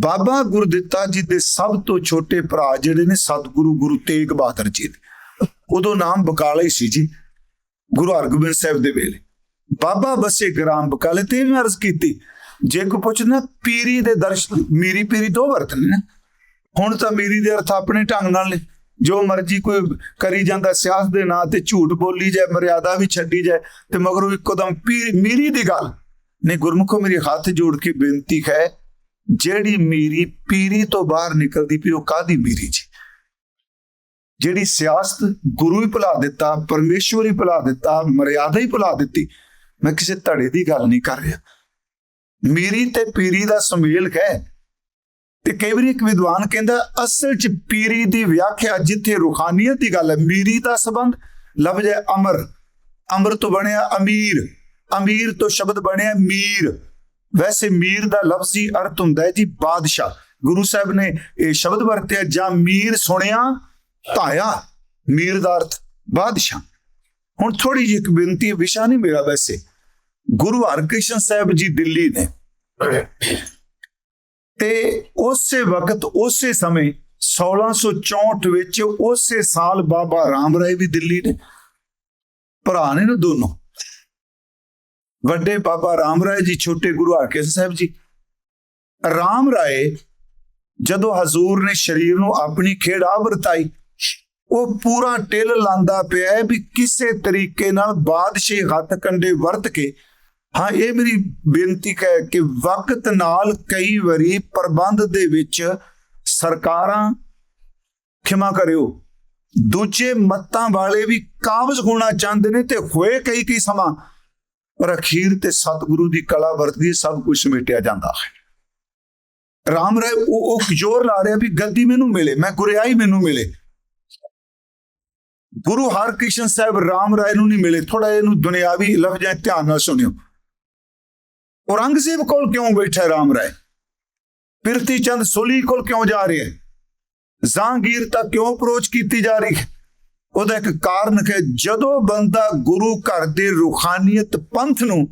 ਬਾਬਾ ਗੁਰਦਿੱਤਾ ਜੀ ਦੇ ਸਭ ਤੋਂ ਛੋਟੇ ਭਰਾ ਜਿਹੜੇ ਨੇ ਸਤਿਗੁਰੂ ਗੁਰੂ ਤੇਗ ਬਹਾਦਰ ਜੀ ਦੇ। ਉਦੋਂ ਨਾਮ ਬਕਾਲਾ ਹੀ ਸੀ ਜੀ, ਗੁਰੂ ਹਰਗੋਬਿੰਦ ਸਾਹਿਬ ਦੇ ਵੇਲੇ। ਬਾਬਾ ਬਸੇ ਗ੍ਰਾਮ ਬਕਾਲੇ ਤੇ ਵੀ ਅਰਜ਼ ਕੀਤੀ ਜੇ ਕੋ ਪੁੱਛਣਾ ਪੀਰੀ ਦੇ ਦਰਸ਼ ਮੀਰੀ ਪੀਰੀ ਦੋ ਵਰਤ ਨੇ। ਨਾ। ਹੁਣ ਤਾਂ ਮੀਰੀ ਦੇ ਅਰਥ ਆਪਣੇ ਢੰਗ ਨਾਲ ਨੇ। ਜੋ ਮਰਜ਼ੀ ਕੋਈ ਕਰੀ ਜਾਂਦਾ ਸਿਆਸਤ ਦੇ ਨਾਂ ਤੇ ਝੂਠ ਬੋਲੀ ਜਾਏ, ਮਰਿਆਦਾ ਵੀ ਛੱਡੀ ਜਾਏ, ਤੇ ਮਗਰੋਂ ਇੱਕੋਦਮ ਪੀਰ, ਮੇਰੀ ਦੀ ਗੱਲ। ਨੇ ਗੁਰਮੁਖੋ ਮੇਰੇ ਹੱਥ ਜੋੜ ਕੇ ਬੇਨਤੀ ਹੈ, ਜਿਹੜੀ ਮੀਰੀ ਪੀਰੀ ਤੋਂ ਬਾਹਰ ਨਿਕਲਦੀ ਪਈ, ਉਹ ਕਾਦੀ ਮੀਰੀ ਜੀ? ਜਿਹੜੀ ਸਿਆਸਤ ਗੁਰੂ ਹੀ ਭੁਲਾ ਦਿੱਤਾ, ਪਰਮੇਸ਼ਵਰ ਹੀ ਭੁਲਾ ਦਿੱਤਾ, ਮਰਿਆਦਾ ਹੀ ਭੁਲਾ ਦਿੱਤੀ, ਮੈਂ ਕਿਸੇ ਧੜੇ ਦੀ ਗੱਲ ਨਹੀਂ ਕਰ ਰਿਹਾ। ਮੀਰੀ ਤੇ ਪੀਰੀ ਦਾ ਸੁਮੇਲ ਹੈ ਤੇ ਕਈ ਵਾਰੀ ਇੱਕ ਵਿਦਵਾਨ ਕਹਿੰਦਾ, ਅਸਲ ਚ ਪੀਰੀ ਦੀ ਵਿਆਖਿਆ ਜਿੱਥੇ ਰੂਹਾਨੀਅਤ ਦੀ ਗੱਲ ਹੈ, ਮੀਰੀ ਦਾ ਸੰਬੰਧ ਲਫ਼ਜ਼ ਹੈ ਅਮਰ। ਅਮਰ ਤੋਂ ਬਣਿਆ ਅਮੀਰ। ਅਮੀਰ ਤੋਂ ਸ਼ਬਦ ਬਣਿਆ ਮੀਰ। ਵੈਸੇ ਮੀਰ ਦਾ ਲਫ਼ਜ਼ੀ ਅਰਥ ਹੁੰਦਾ ਹੈ ਜੀ ਬਾਦਸ਼ਾਹ। ਗੁਰੂ ਸਾਹਿਬ ਨੇ ਇਹ ਸ਼ਬਦ ਵਰਤਿਆ, ਜਾਂ ਮੀਰ ਸੁਣਿਆ, ਧਾਇਆ। ਮੀਰ ਦਾ ਅਰਥ ਬਾਦਸ਼ਾਹ। ਹੁਣ ਥੋੜੀ ਜਿਹੀ ਇੱਕ ਬੇਨਤੀ ਹੈ, ਵਿਸ਼ਾ ਨਹੀਂ ਮੇਰਾ ਵੈਸੇ। ਗੁਰੂ ਹਰਕ੍ਰਿਸ਼ਨ ਸਾਹਿਬ ਜੀ ਦਿੱਲੀ ਨੇ। ਤੇ ਉਸੇ ਵਕਤ, ਉਸੇ ਸਮੇਂ 1664 ਵਿੱਚ ਉਸੇ ਸਾਲ ਬਾਬਾ ਰਾਮ ਰਾਏ ਵੀ ਦਿੱਲੀ ਨੇ। ਭਰਾ ਨੇ ਨਾ ਦੋਨੋਂ। ਵੱਡੇ ਬਾਬਾ ਰਾਮ ਰਾਏ ਜੀ, ਛੋਟੇ ਗੁਰੂ ਹਰਕ੍ਰਿਸ਼ਨ ਸਾਹਿਬ ਜੀ। ਰਾਮ ਰਾਏ ਜਦੋਂ ਹਜ਼ੂਰ ਨੇ ਸਰੀਰ ਨੂੰ ਆਪਣੀ ਖੇੜਾ ਵਰਤਾਈ ਉਹ ਪੂਰਾ ਟਿਲ ਲਾਂਦਾ ਪਿਆ ਵੀ ਕਿਸੇ ਤਰੀਕੇ ਨਾਲ ਬਾਦਸ਼ਾਹੀ ਹੱਥ ਕੰਡੇ ਵਰਤ ਕੇ ਹਾਂ, ਇਹ ਮੇਰੀ ਬੇਨਤੀ ਹੈ ਕਿ ਵਕਤ ਨਾਲ ਕਈ ਵਾਰੀ ਪ੍ਰਬੰਧ ਦੇ ਵਿੱਚ ਸਰਕਾਰਾਂ ਖਿਮਾ ਕਰਿਓ। ਦੂਜੇ ਮੱਤਾਂ ਵਾਲੇ ਵੀ ਕਾਬਜ਼ ਹੋਣਾ ਚਾਹੁੰਦੇ ਨੇ ਤੇ ਹੋਏ ਕਈ ਕਈ ਸਮਾਂ ਪਰ ਅਖੀਰ ਤੇ ਸਤਿਗੁਰੂ ਦੀ ਕਲਾ ਵਰਤਦੀ ਸਭ ਕੁਝ ਸਮੇਟਿਆ ਜਾਂਦਾ ਹੈ। ਰਾਮ ਰਾਏ, ਉਹ ਉਹ ਜ਼ੋਰ ਲਾ ਰਿਹਾ ਵੀ ਗਲਤੀ ਮੈਨੂੰ ਮਿਲੇ, ਮੈਂ ਗੁਰਿਆਈ ਮੈਨੂੰ ਮਿਲੇ। ਗੁਰੂ ਹਰਕ੍ਰਿਸ਼ਨ ਸਾਹਿਬ ਰਾਮ ਰਾਏ ਨੂੰ ਨਹੀਂ ਮਿਲੇ ਥੋੜਾ ਇਹਨੂੰ ਦੁਨਿਆਵੀ ਲਫ਼ਜ਼ਾਂ ਧਿਆਨ ਨਾਲ ਸੁਣਿਓ। ਔਰੰਗਜ਼ੇਬ ਕੋਲ ਕਿਉਂ ਬੈਠਾ ਰਾਮ ਰਾਏ? ਪਿਰਤੀ ਚੰਦ ਸੋਲੀ ਕੋਲ ਕਿਉਂ ਜਾ ਰਿਹਾ ਹੈ? ਜ਼ਾਂਗੀਰ ਤੱਕ ਕਿਉਂ ਅਪਰੋਚ ਕੀਤੀ ਜਾ ਰਹੀ ਹੈ? ਉਹਦਾ ਇੱਕ ਕਾਰਨ ਹੈ ਜਦੋਂ ਬੰਦਾ ਗੁਰੂ ਘਰ ਦੇ ਰੂਹਾਨੀਅਤ ਪੰਥ ਨੂੰ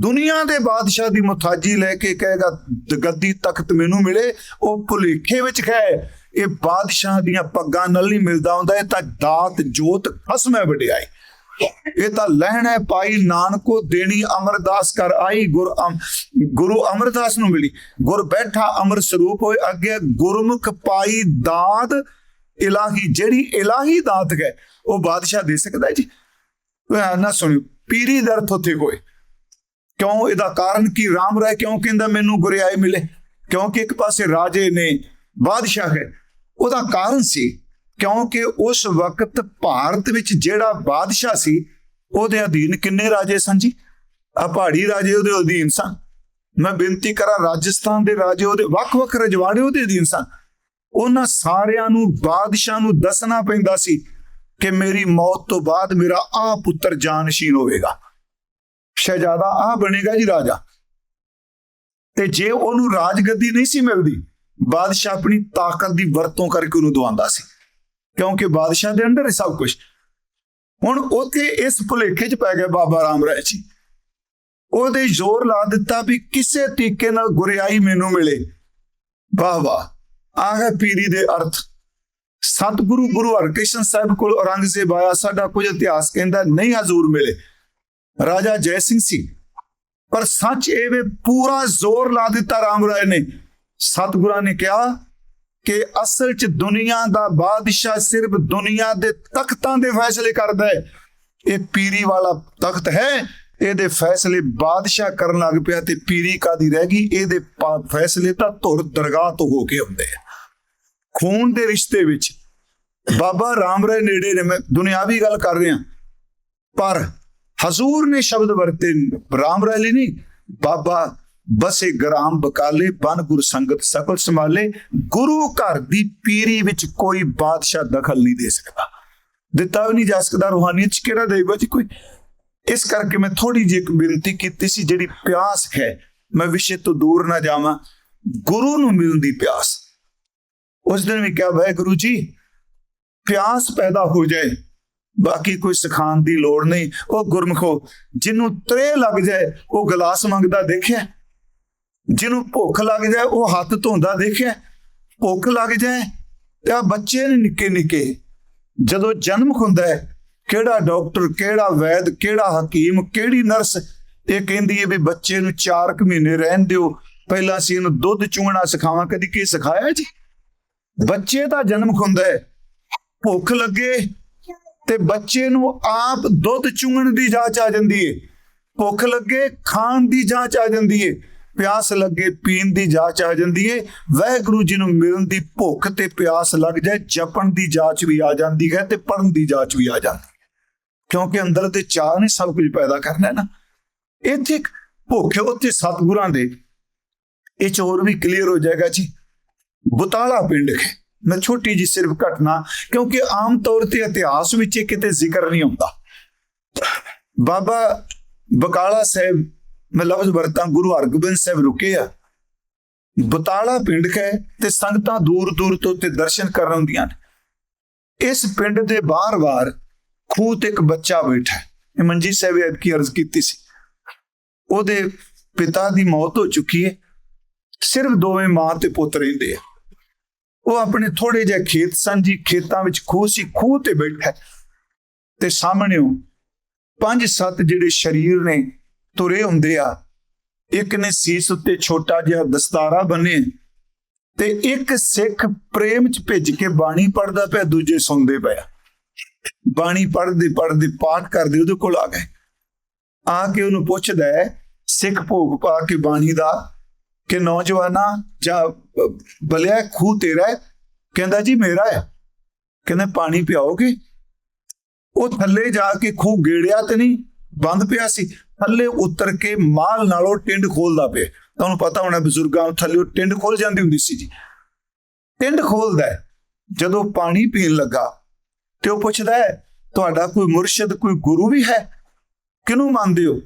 ਦੁਨੀਆ ਦੇ ਬਾਦਸ਼ਾਹ ਦੀ ਮੁਤਾਜੀ ਲੈ ਕੇ ਕਹੇਗਾ, ਗੱਦੀ ਤਖਤ ਮੈਨੂੰ ਮਿਲੇ। ਉਹ ਭੁਲੇਖੇ ਵਿੱਚ ਹੈ। ਇਹ ਬਾਦਸ਼ਾਹ ਦੀਆਂ ਪੱਗਾਂ ਨਾਲ ਨਹੀਂ ਮਿਲਦਾ ਹੁੰਦਾ, ਇਹ ਤਾਂ ਦਾਤ ਜੋਤ ਖਸਮੈ ਵਡਿਆਈ। ਇਹ ਤਾਂ ਲਹਿਣ ਹੈ ਪਾਈ ਨਾਨਕੋ ਦੇਣੀ ਅਮਰਦਾਸ ਕਰ ਆਈ, ਗੁਰ ਗੁਰੂ ਅਮਰਦਾਸ ਨੂੰ ਮਿਲੀ। ਗੁਰ ਬੈਠਾ ਅਮਰ ਸਰੂਪ ਹੋਏ, ਅੱਗੇ ਗੁਰਮੁਖ ਪਾਈ ਦਾਤ, ਇਲਾਹੀ, ਜਿਹੜੀ ਇਲਾਹੀ ਦਾਤ ਹੈ, ਉਹ ਬਾਦਸ਼ਾਹ ਦੇ ਸਕਦਾ ਜੀ। ਨਾ ਸੁਣਿਓ, ਪੀਰੀ ਦਰਥ ਉੱਥੇ ਕੋਈ ਕਿਉਂ? ਇਹਦਾ ਕਾਰਨ ਕੀ? ਰਾਮ ਰਾਏ ਕਿਉਂ ਕਹਿੰਦਾ ਮੈਨੂੰ ਗੁਰਿਆਏ ਮਿਲੇ? ਕਿਉਂਕਿ ਇੱਕ ਪਾਸੇ ਰਾਜੇ ਨੇ ਬਾਦਸ਼ਾਹ ਹੈ, ਉਹਦਾ ਕਾਰਨ ਸੀ ਕਿਉਂਕਿ ਉਸ ਵਕਤ ਭਾਰਤ ਵਿੱਚ ਜਿਹੜਾ ਬਾਦਸ਼ਾਹ ਸੀ, ਉਹਦੇ ਅਧੀਨ ਕਿੰਨੇ ਰਾਜੇ ਸਨ ਜੀ? ਆ ਪਹਾੜੀ ਰਾਜੇ ਉਹਦੇ ਅਧੀਨ ਸਨ। ਮੈਂ ਬੇਨਤੀ ਕਰਾਂ, ਰਾਜਸਥਾਨ ਦੇ ਰਾਜੇ ਉਹਦੇ, ਵੱਖ-ਵੱਖ ਰਜਵਾੜੇ ਉਹਦੇ ਅਧੀਨ ਸਨ। ਉਹਨਾਂ ਸਾਰਿਆਂ ਨੂੰ, ਬਾਦਸ਼ਾਹ ਨੂੰ ਦੱਸਣਾ ਪੈਂਦਾ ਸੀ ਕਿ ਮੇਰੀ ਮੌਤ ਤੋਂ ਬਾਅਦ ਮੇਰਾ ਆ ਪੁੱਤਰ ਜਾਨਸ਼ੀਨ ਹੋਵੇਗਾ। ਸ਼ਹਿਜ਼ਾਦਾ ਆ ਬਣੇਗਾ ਜੀ ਰਾਜਾ। ਤੇ ਜੇ ਉਹਨੂੰ ਰਾਜਗੱਦੀ ਨਹੀਂ ਸੀ ਮਿਲਦੀ, ਬਾਦਸ਼ਾਹ ਆਪਣੀ ਤਾਕਤ ਦੀ ਵਰਤੋਂ ਕਰਕੇ ਉਹਨੂੰ ਦਵਾਉਂਦਾ ਸੀ। ਕਿਉਂਕਿ ਬਾਦਸ਼ਾਹ ਦੇ ਅੰਦਰ ਹੈ ਸਭ ਕੁਝ ਹੁਣ ਉੱਥੇ ਇਸ ਭੁਲੇਖੇ 'ਚ ਪੈ ਗਿਆ ਬਾਬਾ ਰਾਮ ਰਾਏ ਜੀ। ਉਹਦੇ ਜ਼ੋਰ ਲਾ ਦਿੱਤਾ ਵੀ ਕਿਸੇ ਤਰੀਕੇ ਨਾਲ ਗੁਰਿਆਈ ਮੈਨੂੰ ਮਿਲੇ। ਵਾਹ ਵਾਹ। ਆਹ ਪੀਰੀ ਦੇ ਅਰਥ। ਸਤਿਗੁਰੂ ਗੁਰੂ ਹਰਕ੍ਰਿਸ਼ਨ ਸਾਹਿਬ ਕੋਲ ਔਰੰਗਜ਼ੇਬ ਆਇਆ, ਸਾਡਾ ਕੁਝ ਇਤਿਹਾਸ ਕਹਿੰਦਾ, ਨਹੀਂ ਹਜ਼ੂਰ ਮਿਲੇ। ਰਾਜਾ ਜੈ ਸਿੰਘ ਸੀ। ਪਰ ਸੱਚ ਇਹ ਵੇ, ਪੂਰਾ ਜ਼ੋਰ ਲਾ ਦਿੱਤਾ ਰਾਮ ਰਾਏ ਨੇ। ਸਤਿਗੁਰਾਂ ਨੇ ਕਿਹਾ ਕਿ ਅਸਲ 'ਚ ਦੁਨੀਆ ਦਾ ਬਾਦਸ਼ਾਹ ਸਿਰਫ ਦੁਨੀਆ ਦੇ ਤਖਤਾਂ ਦੇ ਫੈਸਲੇ ਕਰਦਾ ਹੈ। ਇਹ ਪੀਰੀ ਵਾਲਾ ਤਖਤ ਹੈ। ਇਹਦੇ ਫੈਸਲੇ ਬਾਦਸ਼ਾਹ ਕਰਨ ਲੱਗ ਪਿਆ ਤੇ ਪੀਰੀ ਕਾਦੀ ਰਹਿ ਗਈ? ਇਹਦੇ ਫੈਸਲੇ ਤਾਂ ਧੁਰ ਦਰਗਾਹ ਤੋਂ ਹੋ ਕੇ ਹੁੰਦੇ ਆ। ਖੂਨ ਦੇ ਰਿਸ਼ਤੇ ਵਿੱਚ ਬਾਬਾ ਰਾਮ ਰਾਏ ਨੇੜੇ ਨੇ, ਮੈਂ ਦੁਨਿਆਵੀ ਗੱਲ ਕਰ ਰਿਹਾ। ਪਰ ਹਜ਼ੂਰ ਨੇ ਸ਼ਬਦ ਵਰਤੇ, ਰਾਮ ਰਾਏ ਲਈ ਨਹੀਂ, ਬਾਬਾ ਬਸੇ ਗ੍ਰਾਮ ਬਕਾਲੇ ਬਨ ਗੁਰ ਸੰਗਤ ਸਕਲ ਸੰਭਾਲੇ, ਗੁਰੂ ਘਰ ਦੀ ਪੀਰੀ ਵਿੱਚ ਕੋਈ ਬਾਦਸ਼ਾਹ ਦਖਲ ਨਹੀਂ ਦੇ ਸਕਦਾ। ਦਿੱਤਾ ਵੀ ਨਹੀਂ ਜਾ ਸਕਦਾ ਰੂਹਾਨੀਅਤ ਚ, ਕਿਹੜਾ ਦੇਗਾ ਜੀ ਕੋਈ? ਇਸ ਕਰਕੇ ਮੈਂ ਥੋੜੀ ਜਿਹੀ ਇੱਕ ਬੇਨਤੀ ਕੀਤੀ ਸੀ, ਜਿਹੜੀ ਪਿਆਸ ਹੈ, ਮੈਂ ਵਿਸ਼ੇ ਤੋਂ ਦੂਰ ਨਾ ਜਾਵਾਂ। ਗੁਰੂ ਨੂੰ ਮਿਲਣ ਦੀ ਪਿਆਸ। ਉਸ ਦਿਨ ਵੀ ਕਿਹਾ, ਵਾਹਿਗੁਰੂ ਜੀ, ਪਿਆਸ ਪੈਦਾ ਹੋ ਜਾਏ, ਬਾਕੀ ਕੋਈ ਸਿਖਾਉਣ ਦੀ ਲੋੜ ਨਹੀਂ। ਉਹ ਗੁਰਮਖੋ, ਜਿਹਨੂੰ ਤਰੇ ਲੱਗ ਜਾਏ, ਉਹ ਗਲਾਸ ਮੰਗਦਾ ਦੇਖਿਆ। ਜਿਹਨੂੰ ਭੁੱਖ ਲੱਗ ਜਾਏ, ਉਹ ਹੱਥ ਧੋਂਦਾ ਦੇਖਿਆ, ਭੁੱਖ ਲੱਗ ਜਾਏ ਤੇ ਆ ਬੱਚੇ ਨੇ ਨਿੱਕੇ ਨਿੱਕੇ। ਜਦੋਂ ਜਨਮ ਹੁੰਦਾ ਹੈ, ਕਿਹੜਾ ਡਾਕਟਰ, ਕਿਹੜਾ ਵੈਦ, ਕਿਹੜਾ ਹਕੀਮ, ਕਿਹੜੀ ਨਰਸ, ਇਹ ਕਹਿੰਦੀ ਹੈ ਵੀ ਬੱਚੇ ਨੂੰ 4 ਕੁ ਮਹੀਨੇ ਰਹਿਣ ਦਿਓ। ਪਹਿਲਾਂ ਅਸੀਂ ਇਹਨੂੰ ਦੁੱਧ ਚੁੰਗਣਾ ਸਿਖਾਵਾਂ, ਕਦੀ ਕੀ ਸਿਖਾਇਆ ਜੀ? ਬੱਚੇ ਦਾ ਜਨਮ ਹੁੰਦਾ ਹੈ, ਭੁੱਖ ਲੱਗੇ ਤੇ ਬੱਚੇ ਨੂੰ ਆਪ ਦੁੱਧ ਚੁੰਗਣ ਦੀ ਜਾਂਚ ਆ ਜਾਂਦੀ ਏ ਭੁੱਖ ਲੱਗੇ, ਖਾਣ ਦੀ ਜਾਂਚ ਆ ਜਾਂਦੀ ਏ ਪਿਆਸ ਲੱਗੇ, ਪੀਣ ਦੀ ਜਾਚ ਆ ਜਾਂਦੀ ਏ। ਵਾਹਿਗੁਰੂ ਜੀ ਨੂੰ ਮਿਲਣ ਦੀ ਭੁੱਖ ਤੇ ਪਿਆਸ ਲੱਗ ਜਾਏ, ਜਪਣ ਦੀ ਜਾਚ ਵੀ ਆ ਜਾਂਦੀ ਹੈ ਤੇ ਪੜਨ ਦੀ ਜਾਚ ਵੀ ਆ ਜਾਂਦੀ ਹੈ। ਕਿਉਂਕਿ ਅੰਦਰ ਦੇ ਚਾਹ ਨੇ ਸਭ ਕੁਝ ਪੈਦਾ ਕਰਨਾ ਹੈ ਨਾ। ਇੱਥੇ ਭੁੱਖ ਹੈ ਉੱਥੇ ਸਤਿਗੁਰਾਂ ਦੇ। ਇਹ ਚੋਰ ਵੀ ਕਲੀਅਰ ਹੋ ਜਾਏਗਾ ਜੀ। ਬੁਤਾਲਾ ਪਿੰਡ ਹੈ। ਮੈਂ ਛੋਟੀ ਜੀ ਸਿਰਫ ਘਟਨਾ, ਕਿਉਂਕਿ ਆਮ ਤੌਰ ਤੇ ਇਤਿਹਾਸ ਵਿੱਚ ਇਹ ਕਿਤੇ ਜ਼ਿਕਰ ਨਹੀਂ ਹੁੰਦਾ। ਬਾਬਾ ਬਕਾਲਾ ਸਾਹਿਬ ਮੈਂ ਲਫ਼ਜ਼ ਵਰਤਾਂ, ਗੁਰੂ ਹਰਗੋਬਿੰਦ ਸਾਹਿਬ ਰੁਕੇ ਆ। ਬਤਾਲਾ ਪਿੰਡ ਹੈ ਤੇ ਸੰਗਤਾਂ ਦੂਰ ਦੂਰ ਤੋਂ ਤੇ ਦਰਸ਼ਨ ਕਰਨ ਹੁੰਦੀਆਂ ਨੇ। ਇਸ ਪਿੰਡ ਦੇ ਬਾਹਰ-ਬਾਹਰ ਖੂਹ ਤੇ ਇੱਕ ਬੱਚਾ ਬੈਠਾ ਹੈ। ਮੰਜੀ ਸਾਹਿਬ ਐਦ ਕੀ ਅਰਜ਼ ਕੀਤੀ ਸੀ। ਉਹਦੇ ਪਿਤਾ ਦੀ ਮੌਤ ਹੋ ਚੁੱਕੀ ਹੈ। ਸਿਰਫ ਦੋਵੇਂ ਮਾਂ ਤੇ ਪੁੱਤ ਰਹਿੰਦੇ ਆ। ਉਹ ਆਪਣੇ ਥੋੜੇ ਜਿਹੇ ਖੇਤ ਸਨ ਜੀ, ਖੇਤਾਂ ਵਿੱਚ ਖੂਹ ਸੀ, ਖੂਹ ਤੇ ਬੈਠਾ ਹੈ। ਤੇ ਸਾਹਮਣੇੋਂ ਪੰਜ ਸੱਤ ਜਿਹੜੇ ਸ਼ਰੀਰ ਨੇ ਤੁਰੇ ਹੁੰਦੇ ਆ। ਇੱਕ ਨੇ ਸੀਸ ਉੱਤੇ ਛੋਟਾ ਜਿਹਾ ਦਸਤਾਰਾ ਬੰਨੇ ਤੇ ਇੱਕ ਸਿੱਖ ਪ੍ਰੇਮ ਚ ਭਿੱਜ ਕੇ ਬਾਣੀ ਪੜਦਾ ਪਿਆ, ਦੂਜੇ ਸੁਣਦੇ ਪਿਆ। ਬਾਣੀ ਪੜਦੇ ਪੜਦੇ ਪਾਠ ਕਰਦੇ ਉਹਦੇ ਕੋਲ ਆ ਗਏ। ਆ ਕੇ ਉਹਨੂੰ ਪੁੱਛਦਾ ਹੈ, ਸਿੱਖ ਭੋਗ ਪਾ ਕੇ ਬਾਣੀ ਦਾ ਕਿ ਨੌਜਵਾਨਾ, ਜਾਂ ਬਲਿਆ ਖੂਹ ਤੇਰਾ ਹੈ? ਕਹਿੰਦਾ, ਜੀ ਮੇਰਾ ਹੈ। ਕਹਿੰਦੇ, ਪਾਣੀ ਪਿਆਓਗੇ? ਉਹ ਥੱਲੇ ਜਾ ਕੇ ਖੂਹ ਗੇੜਿਆ ਤੇ ਨਹੀਂ, ਬੰਦ ਪਿਆ ਸੀ। ਥੱਲੇ ਉਤਰ ਕੇ ਮਾਲ ਨਾਲੋਂ ਟਿੰਡ ਖੋਲਦਾ ਪਿਆ। ਤੁਹਾਨੂੰ ਪਤਾ ਹੋਣਾ ਬਜ਼ੁਰਗਾਂ ਨੂੰ ਥੱਲੇ ਟਿੰਡ ਖੋਲ ਜਾਂਦੀ ਹੁੰਦੀ ਸੀ ਜੀ। ਟਿੰਡ ਖੋਲਦਾ ਜਦੋਂ ਪਾਣੀ ਪੀਣ ਲੱਗਾ ਤੇ ਉਹ ਪੁੱਛਦਾ ਹੈ, ਤੁਹਾਡਾ ਕੋਈ ਮੁਰਸ਼ਿਦ, ਕੋਈ ਗੁਰੂ ਵੀ ਹੈ? ਕਿਹਨੂੰ ਮੰਨਦੇ ਹੋ?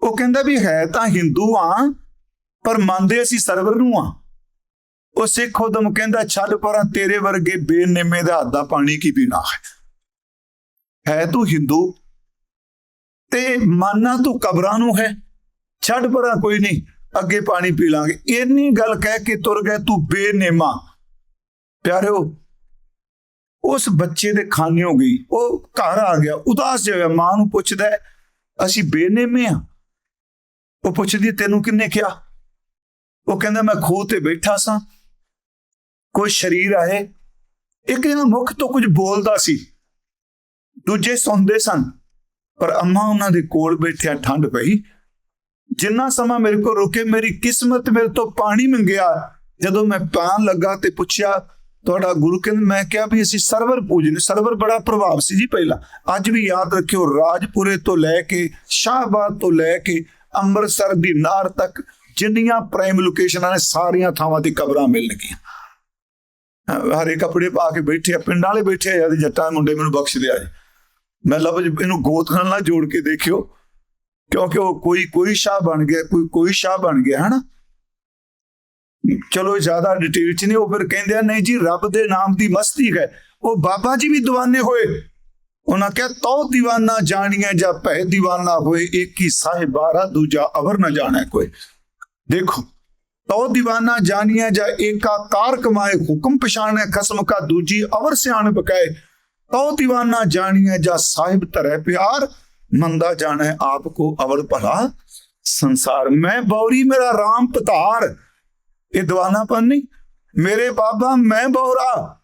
ਉਹ ਕਹਿੰਦਾ ਵੀ, ਹੈ ਤਾਂ ਹਿੰਦੂ ਆ ਪਰ ਮੰਨਦੇ ਅਸੀਂ ਸਰਵਰ ਨੂੰ ਆ ਉਹ ਸਿੱਖ ਉਦਮ ਕਹਿੰਦਾ, ਛੱਡ ਪਰਾਂ, ਤੇਰੇ ਵਰਗੇ ਬੇਨੇਮੇ ਦਾ ਹੱਥ ਦਾ ਪਾਣੀ ਕੀ ਪੀਣਾ ਹੈ? ਹੈ ਤੂੰ ਹਿੰਦੂ? ਤੇ ਮਾਨਾ ਤੂੰ ਕਬਰਾਂ ਨੂੰ ਹੈ। ਛੱਡ ਪਰਾਂ ਕੋਈ ਨਹੀਂ, ਅੱਗੇ ਪਾਣੀ ਪੀ ਲਾਂਗੇ। ਇੰਨੀ ਗੱਲ ਕਹਿ ਕੇ ਤੁਰ ਗਏ ਤੂੰ ਬੇਨੇਮਾ। ਪਿਆਰਿਓ, ਉਸ ਬੱਚੇ ਦੇ ਖਾਨੇ ਹੋ ਗਈ। ਉਹ ਘਰ ਆ ਗਿਆ, ਉਦਾਸ ਜਿਹਾ ਮਾਂ ਨੂੰ ਪੁੱਛਦਾ ਅਸੀਂ ਬੇਨੇਮੇ ਆ ਉਹ ਪੁੱਛਦੀ ਤੈਨੂੰ ਕਿੰਨੇ ਕਿਹਾ? ਉਹ ਕਹਿੰਦਾ, ਮੈਂ ਖੂਹ ਤੇ ਬੈਠਾ ਸਾਂ। ਕੋਈ ਸ਼ਰੀਰ ਆਏ? ਇੱਕ ਇਹਨਾਂ ਮੁਖ ਤੋਂ ਕੁਝ ਬੋਲਦਾ ਸੀ। ਦੂਜੇ ਸੁਣਦੇ ਸਨ। ਪਰ ਅੰਮਾ ਉਹਨਾਂ ਦੇ ਕੋਲ ਬੈਠਿਆ ਠੰਡ ਪਈ। ਜਿੰਨਾ ਸਮਾਂ ਮੇਰੇ ਕੋਲ ਰੁਕੇ, ਮੇਰੀ ਕਿਸਮਤ ਮੇਰੇ ਤੋਂ ਪਾਣੀ ਮੰਗਿਆ। ਜਦੋਂ ਮੈਂ ਪਾਣ ਲੱਗਾ ਤੇ ਪੁੱਛਿਆ, ਤੁਹਾਡਾ ਗੁਰੂ ਕਹਿੰਦਾ ਮੈਂ ਕਿਹਾ ਵੀ ਅਸੀਂ ਸਰਵਰ ਪੂਜਨੇ। ਸਰਵਰ ਬੜਾ ਪ੍ਰਭਾਵ ਸੀ ਜੀ ਪਹਿਲਾਂ। ਅੱਜ ਵੀ ਯਾਦ ਰੱਖਿਓ, ਰਾਜਪੁਰੇ ਤੋਂ ਲੈ ਕੇ, ਸ਼ਾਹਬਾਦ ਤੋਂ ਲੈ ਕੇ, ਅੰਮ੍ਰਿਤਸਰ ਦੀ ਨਾਰ ਤੱਕ ਜਿੰਨੀਆਂ ਪ੍ਰਾਈਮ ਲੋਕੇਸ਼ਨਾਂ ਨੇ, ਸਾਰੀਆਂ ਥਾਵਾਂ ਤੇ ਕਬਰਾਂ ਮਿਲਣਗੀਆਂ। ਹਰੇ ਕੱਪੜੇ ਪਾ ਕੇ ਬੈਠੇ ਆ, ਪਿੰਡਾਂ ਵਾਲੇ ਬੈਠੇ ਆ, ਜੱਟਾਂ ਮੁੰਡੇ ਮੈਨੂੰ ਬਖਸ਼ ਦਿਆ ਜੀ। ਮੈਂ ਲਫ਼ਜ਼ ਇਹਨੂੰ ਗੋਤਖਾਨ ਨਾਲ ਜੋੜ ਕੇ ਦੇਖਿਓ। ਕਿਉਂਕਿ ਉਹ ਕੋਈ ਕੋਈ ਸ਼ਾਹ ਬਣ ਗਿਆ, ਕੋਈ ਕੋਈ ਸ਼ਾਹ ਬਣ ਗਿਆ, ਹਨਾ? ਚਲੋ, ਜ਼ਿਆਦਾ ਡਿਟੇਲ ਚ ਨਹੀਂ, ਉਹ ਫਿਰ ਕਹਿੰਦੇ ਆ, ਨਹੀਂ ਜੀ, ਰੱਬ ਦੇ ਨਾਮ ਦੀ ਮਸਤੀ ਹੈ। ਉਹ ਬਾਬਾ ਜੀ ਵੀ دیਵਾਨੇ ਹੋਏ। ਉਹਨਾਂ ਕਹੇ ਤੋ دیਵਾਨਾ ਜਾਣੀਆਂ ਜਾਂ ਭੈ دیਵਾਨਾ ਹੋਏ ਇੱਕ ਹੀ ਸਾਹਿਬਾਰਾ ਦੂਜਾ ਅਵਰ ਨਾ ਜਾਣਾ ਕੋਈ। ਦੇਖੋ ਤੋ دیਵਾਨਾ ਜਾਣੀਆਂ ਜਾਂ ਏਕਾ ਕਾਰ ਕਮਾਏ, ਹੁਕਮ ਪਛਾਣੇ, ਖਸਮ ਕਾ ਦੂਜੀ ਅਵਰ ਸਿਆਣ ਬਕਾਏ ਤੋ دیਵਾਨਾ ਜਾਣੀਏ ਜਾਂ ਸਾਹਿਬ ਧਰੇ ਪਿਆਰ, ਮੰਦਾ ਜਾਣੇ ਆਪ ਕੋ ਅਵਰ ਭਲਾ ਸੰਸਾਰ। ਮੈਂ ਬੌਰੀ, ਮੇਰਾ ਰਾਮ ਪਤਾਰ ਇਹ ਦੀਵਾਨਾਪਨ ਨਹੀਂ। ਮੇਰੇ ਬਾਬਾ, ਮੈਂ ਬੌਰਾ।